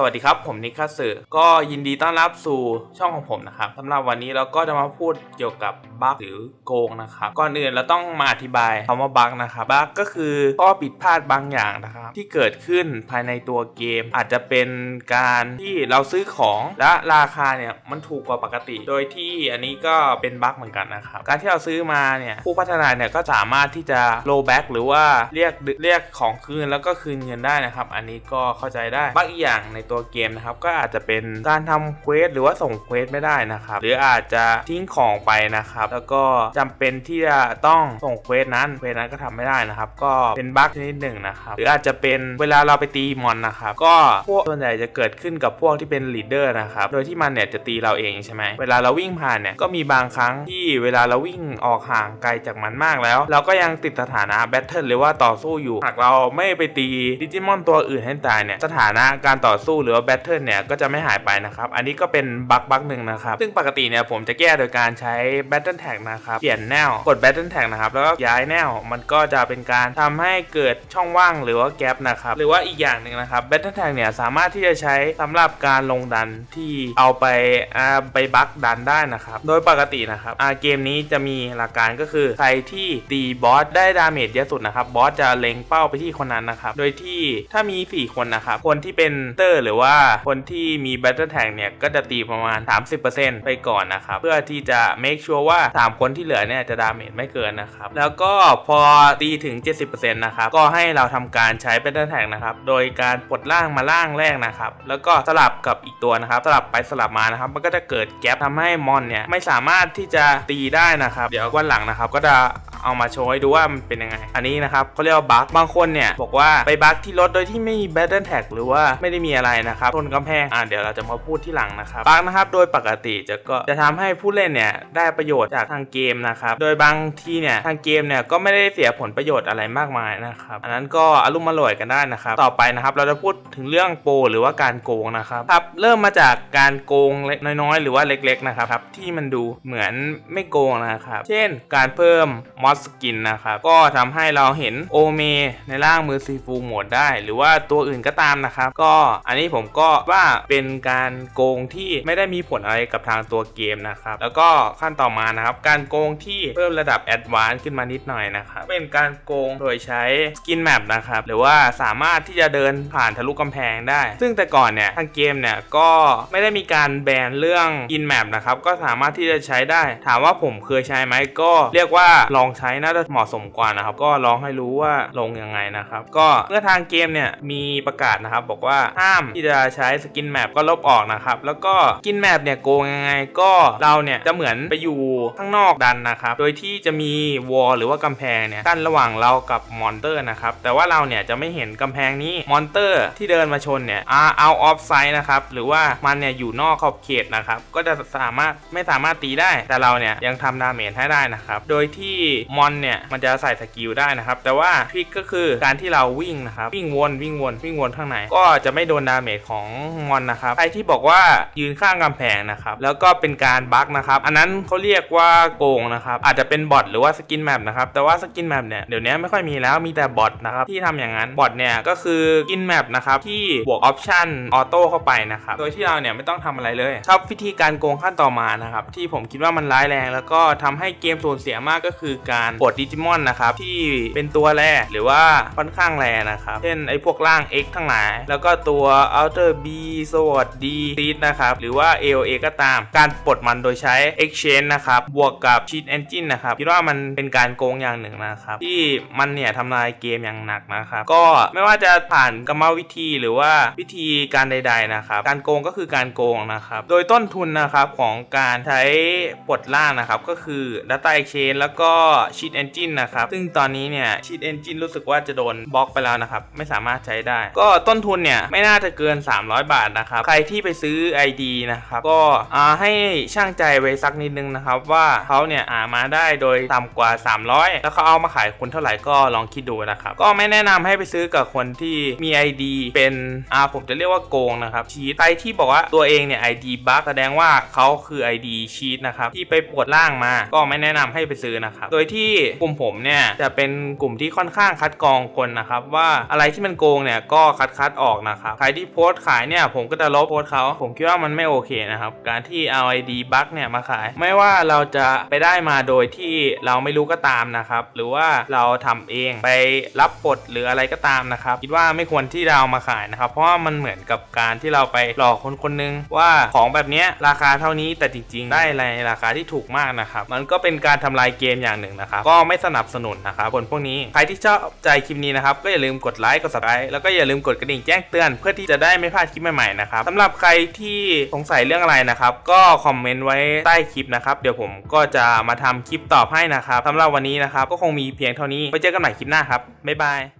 สวัสดีครับ ผมนิคัสสึก็ยินดีต้อนรับสู่ช่องของผมนะครับสำหรับวันนี้เราก็จะมาพูดเกี่ยวกับบั๊กหรือโกงนะครับก่อนอื่นเราต้องมาอธิบายคำว่าบั๊กนะครับบั๊กก็คือข้อผิดพลาดบางอย่างนะครับที่เกิดขึ้นภายในตัวเกม อาจจะเป็นการที่เราซื้อของและราคาเนี่ยมันถูกกว่าปกติ โดยที่อันนี้ก็เป็นบั๊กเหมือนกันนะครับการที่เราซื้อมาเนี่ยผู้พัฒนาเนี่ยก็สามารถที่จะโลแบ็กหรือว่าเรียกเรียกของคืนแล้วก็คืนเงินได้นะครับ อันนี้ก็เข้าใจได้บั๊กอีกอย่างในตัวเกมนะครับก็อาจจะเป็นการทำเควสหรือว่าส่งเควสไม่ได้นะครับหรืออาจจะทิ้งของไปนะครับแล้วก็จำเป็นที่จะต้องส่งเควสนั้นเควสนั้นก็ทำไม่ได้นะครับก็เป็นบั๊กชนิดหนึ่งนะครับหรืออาจจะเป็นเวลาเราไปตีมอนนะครับก็พวกส่วนใหญ่จะเกิดขึ้นกับพวกที่เป็นลีดเดอร์นะครับโดยที่มันเนี่ยจะตีเราเองใช่ไหมเวลาเราวิ่งผ่านเนี่ยก็มีบางครั้งที่เวลาเราวิ่งออกห่างไกลจากมันมากแล้ว เราก็ยังติดสถานะแบทเทิลหรือว่าต่อสู้อยู่หากเราไม่ไปตีดิจิมอนตัวอื่นให้ตายเนี่ยสถานะการต่อสู้หรือว่าแบทเทิลเนี่ยก็จะไม่หายไปนะครับ อันนี้ก็เป็นบั๊กบั๊กหนึ่งนะครับ ซึ่งปกติเนี่ยผมจะแก้โดยการใช้ Battle Tag นะครับ เปลี่ยนแนว กด Battle Tag นะครับ แล้วก็ย้ายแนว มันก็จะเป็นการทำให้เกิดช่องว่างหรือว่าแกลบนะครับ หรือว่าอีกอย่างหนึ่งนะครับ Battle Tag เนี่ยสามารถที่จะใช้สำหรับการลงดันที่เอาไปอ่าไปบั๊กดันได้นะครับ โดยปกตินะครับอ่าเกมนี้จะมีหลักการก็คือใครที่ตีบอสได้ดาเมจเยอะสุดนะครับบอสจะเล็งเป้าไปที่คนนั้นนะครับ โดยที่ถ้ามี 4 คนนะครับ คนที่เป็นเตอร์หรือว่าคนที่มี Battle Tag เนี่ย ก็จะตีประมาณ 30%ไปก่อนนะครับ เพื่อที่จะ make sure ว่า 3 คนที่เหลือเนี่ย จะดาเมจไม่เกินนะครับ แล้วก็พอตีถึง 70%นะครับ ก็ให้เราทำการใช้ Battle Tag นะครับ โดยการปลดล่างมาล่างแรกนะครับ แล้วก็สลับกับอีกตัวนะครับ สลับไปสลับมานะครับ มันก็จะเกิดแกลบทำให้มอนเนี่ยไม่สามารถที่จะตีได้นะครับ เดี๋ยววันหลังนะครับก็จะ เอามาโชว์ให้ดูว่ามันเป็นยังไง อันนี้นะครับเขาเรียกว่าบั๊กบางคนเนี่ยบอกว่าไปบั๊กที่รถโดยที่ไม่มี Battle Tag หรือว่าไม่ได้มีอะไรนะครับชนกำแพงอ่าเดี๋ยวเราจะมาพูดที่หลังนะครับบั๊กนะครับโดยปกติจะก็จะทำให้ผู้เล่นเนี่ยได้ประโยชน์จากทางเกมนะครับโดยบางทีเนี่ยทางเกมเนี่ยก็ไม่ได้เสียผลประโยชน์อะไรมากมายนะครับอันนั้นก็อารมณ์อร่อยกันได้นะครับต่อไปนะครับเราจะพูดถึงเรื่องโปรหรือว่าการโกงนะครับครับเริ่มมาจากการโกงเล็กน้อยๆ หรือว่าเล็กๆนะครับครับที่มันดูเหมือนไม่โกงนะครับเช่น การเพิ่มมอสกินนะครับ ก็ทำให้เราเห็นโอเมในร่างมือซีฟูหมดได้ หรือว่าตัวอื่นก็ตามนะครับ ก็อันนี้ผมก็ว่าเป็นการโกงที่ไม่ได้มีผลอะไรกับทางตัวเกมนะครับ แล้วก็ขั้นต่อมานะครับ การโกงที่เพิ่มระดับแอดวานซ์ขึ้นมานิดหน่อยนะครับ เป็นการโกงโดยใช้สกินแมปนะครับ หรือว่าสามารถที่จะเดินผ่านทะลุกำแพงได้ ซึ่งแต่ก่อนเนี่ยทางเกมเนี่ยก็ไม่ได้มีการแบนเรื่องอินแมปนะครับ ก็สามารถที่จะใช้ได้ ถามว่าผมเคยใช้ไหมก็เรียกว่าลองใช้น่าจะเหมาะสมกว่านะครับ ก็ลองให้รู้ว่าลงยังไงนะครับ ก็เมื่อทางเกมเนี่ยมีประกาศนะครับ บอกว่าห้ามที่จะใช้สกินแมปก็ลบออกนะครับ แล้วก็สกินแมปเนี่ยโกงยังไงก็เราเนี่ยจะเหมือนไปอยู่ข้างนอกดันนะครับ โดยที่จะมีวอลหรือว่ากำแพงเนี่ยกั้นระหว่างเรากับมอนเตอร์นะครับ แต่ว่าเราเนี่ยจะไม่เห็นกำแพงนี้มอนเตอร์ที่เดินมาชนเนี่ยอาเอาออฟไซด์นะครับ หรือว่ามันเนี่ยอยู่นอกขอบเขตนะครับ ก็จะสามารถไม่สามารถตีได้ แต่เราเนี่ยยังทำดาเมจให้ได้นะครับ โดยที่มอนเนี่ยมันจะใส่สกิลได้นะครับ แต่ว่าทริคก็คือการที่เราวิ่งนะครับวิ่งวนวิ่งวนวิ่งวนข้างในก็จะไม่โดนดาเมจของมอนนะครับใครที่บอกว่ายืนข้างกำแพงนะครับแล้วก็เป็นการบั๊กนะครับอันนั้นเขาเรียกว่าโกงนะครับอาจจะเป็นบอทหรือว่าสกินแมปนะครับแต่ว่าสกินแมปเนี่ยเดี๋ยวนี้ไม่ค่อยมีแล้วมีแต่บอทนะครับที่ทำอย่างนั้นบอทเนี่ยก็คือสกินแมปนะครับที่บวกออปชั่นออโต้เข้าไปนะครับโดยที่เราเนี่ยไม่ต้องทำอะไรเลยชอบวิธีการโกงขั้นต่อมานะครับที่ผมคิดว่ามันร้ายแรง แล้วก็ทำให้เกมสูญเสียมากก็คือการปลดดิจิมอนนะครับที่เป็นตัวแร่หรือว่าค่อนข้างแร่นะครับ เช่นไอ้พวกร่าง X ทั้งหลาย แล้วก็ตัว Outer B Sword D Seed นะครับ หรือว่า AOA ก็ตาม การปลดมันโดยใช้ Exchange นะครับ บวกกับ Cheat Engine นะครับ คิดว่ามันเป็นการโกงอย่างหนึ่งนะครับ ที่มันเนี่ยทำลายเกมอย่างหนักนะครับ ก็ไม่ว่าจะผ่านกรรมวิธีหรือว่าวิธีการใด ๆนะครับ การโกงก็คือการโกงนะครับ โดยต้นทุนนะครับของการใช้ปลดล่างนะครับก็คือ Data Exchange แล้วก็ Cheat Engine นะครับ ซึ่งตอนนี้เนี่ย Cheat Engine รู้สึกว่าจะโดนบล็อกไปแล้วนะครับ ไม่สามารถใช้ได้ ก็ต้นทุนเนี่ยไม่น่าจะเกิน 300 บาทนะครับ ใครที่ไปซื้อ ID นะครับ ก็ให้ช่างใจไว้สักนิดนึงนะครับ ว่าเขาเนี่ยหามาได้โดยต่ำกว่า 300 แล้วเขาเอามาขายคุณเท่าไหร่ก็ลองคิดดูนะครับ ก็ไม่แนะนำให้ไปซื้อกับคนที่มี ID เป็นอ่าผมจะเรียกว่าโกงนะครับชีตใครที่บอกว่าตัวเองเนี่ย ID บั๊กแสดงว่าเขาคือ ID ชีตนะครับที่ไปปวดล่างมา ก็ไม่แนะนำให้ไปซื้อนะครับ โดยที่ที่กลุ่มผมเนี่ยจะเป็นกลุ่มที่ค่อนข้างคัดกรองคนนะครับ ว่าอะไรที่มันโกงเนี่ยก็คัดคัดออกนะครับใครที่โพสต์ขายเนี่ยผมก็จะลบโพสต์เขาผมคิดว่ามันไม่โอเคนะครับ การที่เอา ID บั๊กเนี่ยมาขาย ไม่ว่าเราจะไปได้มาโดยที่เราไม่รู้ก็ตามนะครับ หรือว่าเราทำเองไปรับบทหรืออะไรก็ตามนะครับ คิดว่าไม่ควรที่เรามาขายนะครับ เพราะว่ามันเหมือนกับการที่เราไปหลอกคนคนหนึงว่าของแบบนี้ราคาเท่านี้แต่จริง ๆ ได้ในราคาที่ถูกมากนะครับ มันก็เป็นการทำลายเกมอย่างหนึ่งนะครับก็ไม่สนับสนุนนะครับคนพวกนี้ใครที่ชอบใจคลิปนี้นะครับก็อย่าลืมกดไลค์กดซับสไครต์แล้วก็อย่าลืมกดกระดิ่งแจ้งเตือนเพื่อที่จะได้ไม่พลาดคลิปใหม่ๆนะครับสำหรับใครที่สงสัยเรื่องอะไรนะครับ ก็คอมเมนต์ไว้ใต้คลิปนะครับเดี๋ยวผมก็จะมาทำคลิปตอบให้นะครับสำหรับวันนี้นะครับก็คงมีเพียงเท่านี้ไว้เจอกันใหม่คลิปหน้าครับบ๊ายบาย